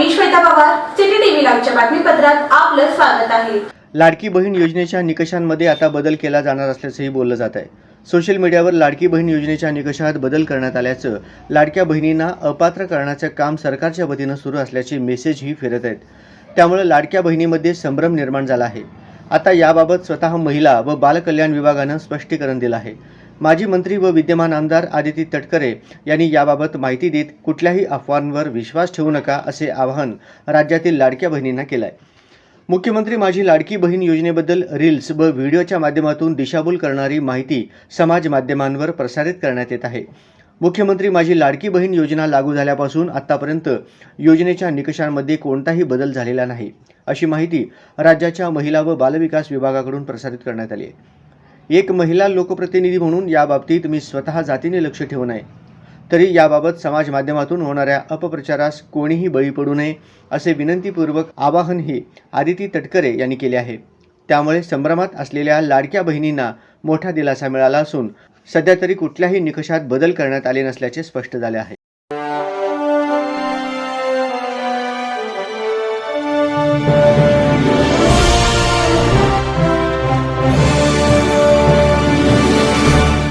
मी Shweta Pawar city TV लाईव्हच्या बातमीपत्रात आपलं स्वागत आहे. लाडकी बहीण योजनेच्या निकषांमध्ये आता बदल केला जाणार असल्याचंही बोललं जात आहे. सोशल मीडियावर लाडकी बहीण योजनेच्या निकषात बदल करण्यात आल्याचं लाडक्या बहिणींना अपात्र करण्याचं काम सरकारच्या वतीनं सुरू असल्याचे मेसेजही फिरत आहेत. त्यामुळे लाडक्या बहिणीमध्ये संभ्रम निर्माण झाला आहे. आता याबाबत स्वतः महिला व बालकल्याण विभागानं स्पष्टीकरण दिलं आहे. माजी मंत्री व विद्यमान आमदार आदिती तटकरे यांनी याबाबत माहिती देत कुठल्याही अफवांवर विश्वास ठेवू नका असे आवाहन राज्यातील लाडक्या बहिणींना केलं आहे मुख्यमंत्री माझी लाडकी बहीण योजनेबद्दल रील्स व व्हिडिओच्या माध्यमातून दिशाभूल करणारी माहिती समाज माध्यमांवर प्रसारित करण्यात येत आहे. मुख्यमंत्री माझी लाडकी बहीण योजना लागू झाल्यापासून आत्तापर्यंत योजनेच्या निकषांमध्ये कोणताही बदल झालेला नाही अशी माहिती राज्याच्या महिला व बालविकास विभागाकडून प्रसारित करण्यात आली आहे. एक महिला लोकप्रतिनिधी म्हणून याबाबतीत मी स्वतः जातीने लक्ष ठेवू नये तरी याबाबत समाज माध्यमातून होणाऱ्या अपप्रचारास कोणीही बळी पडू नये असे विनंतीपूर्वक आवाहनही आदिती तटकरे यांनी केले आहे. त्यामुळे संभ्रमात असलेल्या लाडक्या बहिणींना मोठा दिलासा मिळाला असून सध्या तरी कुठल्याही निकषात बदल करण्यात आले नसल्याचे स्पष्ट झाले आहे.